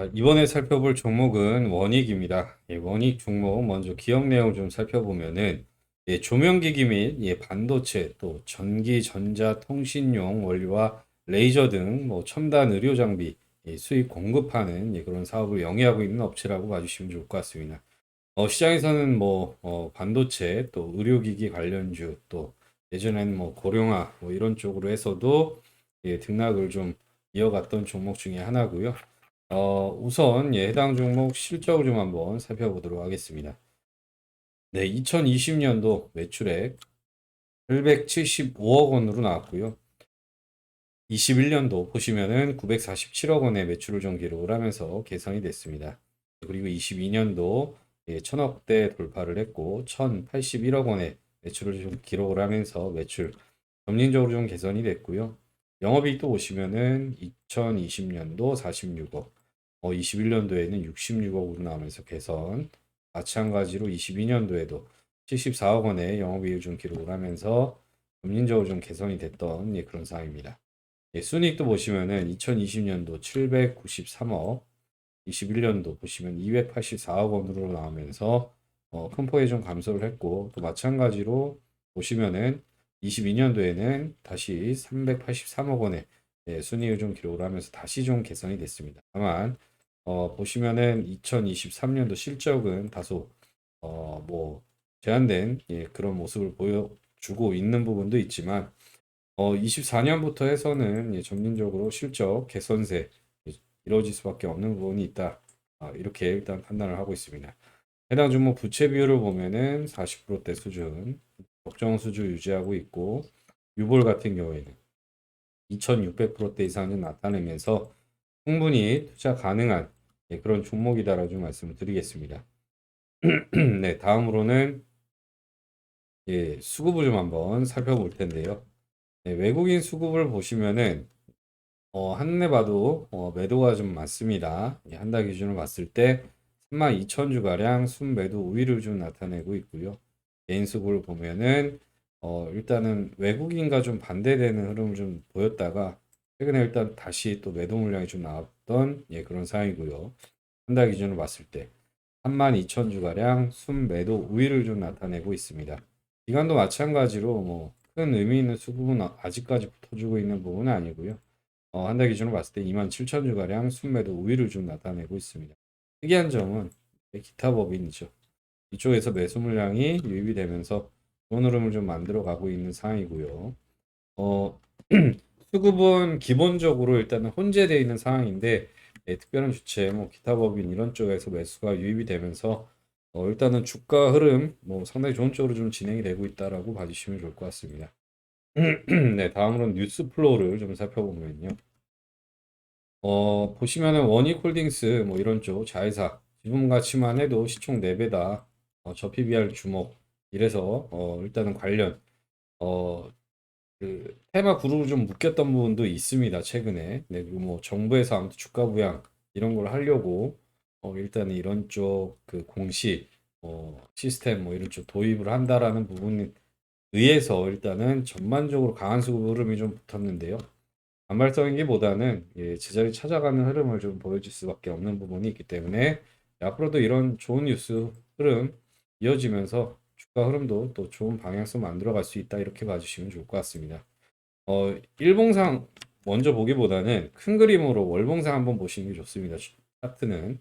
자, 이번에 살펴볼 종목은 원익입니다. 예, 원익 종목 먼저 기업 내용 좀 살펴보면은 예, 조명기기 및 예, 반도체 또 전기, 전자, 통신용 원료와 레이저 등 뭐 첨단 의료 장비 예, 수입 공급하는 예, 그런 사업을 영위하고 있는 업체라고 봐주시면 좋을 것 같습니다. 어, 시장에서는 뭐 어, 반도체 또 의료기기 관련주 또 예전에는 뭐 고령화 뭐 이런 쪽으로 해서도 예, 등락을 좀 이어갔던 종목 중에 하나고요. 어, 우선 예, 해당 종목 실적을 좀 한번 살펴보도록 하겠습니다. 네, 2020년도 매출액 875억 원으로 나왔고요. 21년도 보시면은 947억 원의 매출을 좀 기록을 하면서 개선이 됐습니다. 그리고 22년도 예, 천억대 돌파를 했고 1081억 원의 매출을 좀 기록을 하면서 매출 점진적으로 좀 개선이 됐고요. 영업이익도 보시면은 2020년도 46억, 어, 21년도에는 66억으로 나오면서 개선. 마찬가지로 22년도에도 74억 원의 영업이익을 좀 기록을 하면서 점진적으로 좀 개선이 됐던 예, 그런 상황입니다. 예, 순이익도 보시면은 2020년도 793억, 21년도 보시면 284억 원으로 나오면서 어, 큰 폭에 좀 감소를 했고 또 마찬가지로 보시면은 22년도에는 다시 383억 원의 예, 순이익을 좀 기록을 하면서 다시 좀 개선이 됐습니다. 다만 어, 보시면은 2023년도 실적은 다소 어, 뭐 제한된 예, 그런 모습을 보여주고 있는 부분도 있지만 어, 24년부터 해서는 예, 점진적으로 실적 개선세 예, 이루어질 수밖에 없는 부분이 있다. 아, 이렇게 일단 판단을 하고 있습니다. 해당 종목 부채 비율을 보면은 40%대 수준, 적정 수준 유지하고 있고 유볼 같은 경우에는 2,600%대 이상을 나타내면서 충분히 투자 가능한 예, 그런 종목이다라고 좀 말씀을 드리겠습니다. 네, 다음으로는 예, 수급을 좀 한번 살펴볼 텐데요. 네, 외국인 수급을 보시면은 어, 한눈에 봐도 어, 매도가 좀 많습니다. 예, 한달 기준으로 봤을 때 32,000 주 가량 순매도 우위를 좀 나타내고 있고요. 개인 수급을 보면은 어, 일단은 외국인과 좀 반대되는 흐름을 좀 보였다가 최근에 일단 다시 또 매도 물량이 좀 나왔던 예, 그런 상황이고요. 한 달 기준으로 봤을 때 32,000주 가량 순매도 우위를 좀 나타내고 있습니다. 기간도 마찬가지로 뭐 큰 의미 있는 수급은 아직까지 붙어주고 있는 부분은 아니고요. 어, 한 달 기준으로 봤을 때 27,000주 가량 순매도 우위를 좀 나타내고 있습니다. 특이한 점은 기타 법인이죠. 이쪽에서 매수 물량이 유입이 되면서 좋은 흐름을 좀 만들어 가고 있는 상황이고요. 어, 수급은 기본적으로 일단은 혼재되어 있는 상황인데 예, 특별한 주체, 뭐 기타 법인 이런 쪽에서 매수가 유입이 되면서 어, 일단은 주가 흐름 뭐 상당히 좋은 쪽으로 좀 진행이 되고 있다라고 봐주시면 좋을 것 같습니다. 네, 다음으로는 뉴스 플로우를 좀 살펴보면요. 어, 보시면은 원익홀딩스 뭐 이런 쪽 자회사 지분 가치만 해도 시총 4배다. 어, 저 PBR 주목 이래서 어, 일단은 관련 어, 그 테마 그룹을 좀 묶였던 부분도 있습니다. 최근에. 네, 뭐 정부에서 아무튼 주가 부양 이런 걸 하려고 어, 일단은 이런 쪽 그 공시 어, 시스템 뭐 이런 쪽 도입을 한다라는 부분에 의해서 일단은 전반적으로 강한 수급 흐름이 좀 붙었는데요. 반발성이기보다는 예, 제자리 찾아가는 흐름을 좀 보여줄 수밖에 없는 부분이 있기 때문에 앞으로도 이런 좋은 뉴스 흐름 이어지면서 흐름도 또 좋은 방향성 만들어 갈 수 있다 이렇게 봐주시면 좋을 것 같습니다. 어, 일봉상 먼저 보기보다는 큰 그림으로 월봉상 한번 보시는 게 좋습니다. 차트는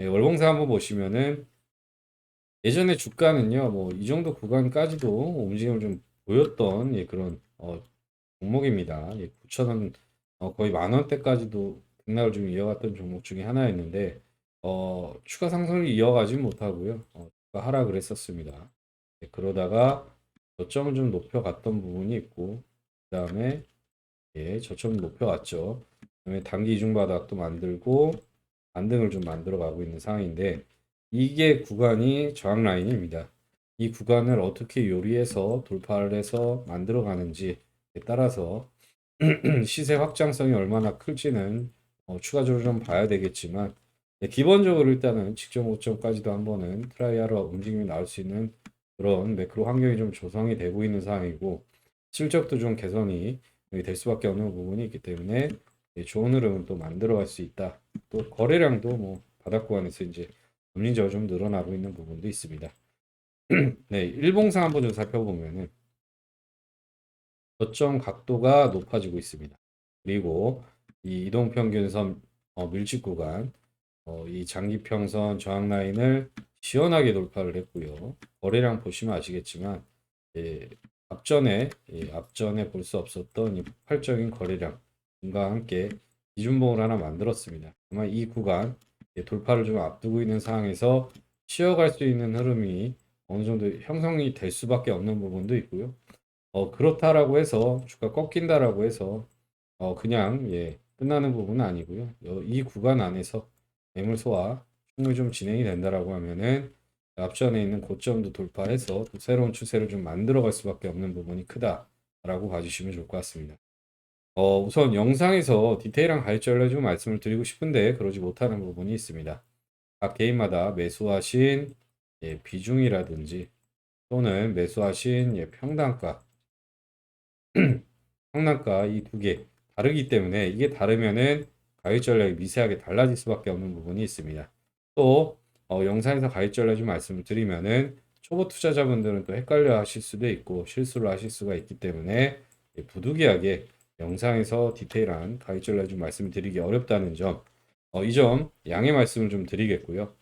예, 월봉상 한번 보시면은 예전에 주가는요 뭐 이 정도 구간까지도 움직임을 좀 보였던 예, 그런 어, 종목입니다. 예, 9,000원 어, 거의 만 원대까지도 등락을 좀 이어갔던 종목 중에 하나였는데 어, 추가 상승을 이어가지 못하고요. 어, 하락을 했었습니다. 예, 그러다가 저점을 좀 높여갔던 부분이 있고 그 다음에 예, 저점을 높여갔죠. 그다음에 단기 이중 바닥도 만들고 반등을 좀 만들어 가고 있는 상황인데 이게 구간이 저항 라인입니다. 이 구간을 어떻게 요리해서 돌파를 해서 만들어 가는지에 따라서 시세 확장성이 얼마나 클지는 어, 추가적으로 좀 봐야 되겠지만 네, 기본적으로 일단은 직전 고점까지도 한번은 트라이하러 움직임이 나올 수 있는 그런 매크로 환경이 좀 조성이 되고 있는 상황이고 실적도 좀 개선이 될 수밖에 없는 부분이 있기 때문에 예, 좋은 흐름을 또 만들어갈 수 있다. 또 거래량도 뭐 바닥 구간에서 이제 점진적으로 좀 늘어나고 있는 부분도 있습니다. 네, 일봉상 한번 좀 살펴보면은 저점 각도가 높아지고 있습니다. 그리고 이 이동평균선 어, 밀집 구간, 어, 이 장기평선 저항 라인을 시원하게 돌파를 했고요. 거래량 보시면 아시겠지만 예, 앞전에 예, 앞전에 볼 수 없었던 이 폭발적인 거래량 과 함께 기준봉을 하나 만들었습니다. 아마 이 구간 예, 돌파를 좀 앞두고 있는 상황에서 쉬어갈 수 있는 흐름이 어느 정도 형성이 될 수밖에 없는 부분도 있고요. 어, 그렇다라고 해서 주가 꺾인다라고 해서 어, 그냥 예, 끝나는 부분은 아니고요. 어, 이 구간 안에서 매물 소화 좀 진행이 된다라고 하면은 앞전에 있는 고점도 돌파해서 또 새로운 추세를 좀 만들어갈 수밖에 없는 부분이 크다라고 봐주시면 좋을 것 같습니다. 어, 우선 영상에서 디테일한 가이드를 좀 말씀을 드리고 싶은데 그러지 못하는 부분이 있습니다. 각 개인마다 매수하신 예, 비중이라든지 또는 매수하신 예, 평단가 평단가 이 두 개 다르기 때문에 이게 다르면은 가격 전략이 미세하게 달라질 수밖에 없는 부분이 있습니다. 또 어, 영상에서 전략 좀 말씀을 드리면은 초보 투자자분들은 또 헷갈려 하실 수도 있고 실수를 하실 수가 있기 때문에 예, 부득이하게 영상에서 디테일한 전략 좀 말씀드리기 어렵다는 점, 어, 이 점 양해 말씀을 좀 드리겠고요.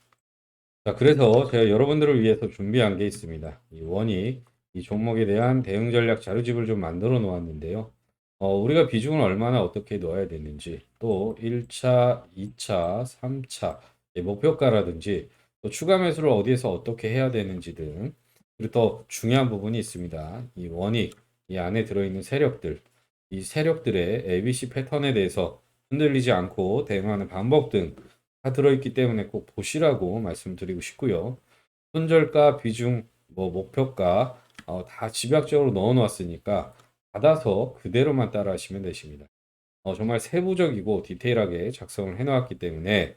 자, 그래서 제가 여러분들을 위해서 준비한 게 있습니다. 이 원익, 이 종목에 대한 대응 전략 자료집을 좀 만들어 놓았는데요. 어, 우리가 비중을 얼마나 어떻게 넣어야 되는지, 또 1차, 2차, 3차, 목표가라든지, 또 추가 매수를 어디에서 어떻게 해야 되는지 등, 그리고 또 중요한 부분이 있습니다. 이 원익, 이 안에 들어있는 세력들, 이 세력들의 ABC 패턴에 대해서 흔들리지 않고 대응하는 방법 등 다 들어있기 때문에 꼭 보시라고 말씀드리고 싶고요. 손절가, 비중, 뭐 목표가 어, 다 집약적으로 넣어 놓았으니까 받아서 그대로만 따라 하시면 되십니다. 어, 정말 세부적이고 디테일하게 작성을 해 놓았기 때문에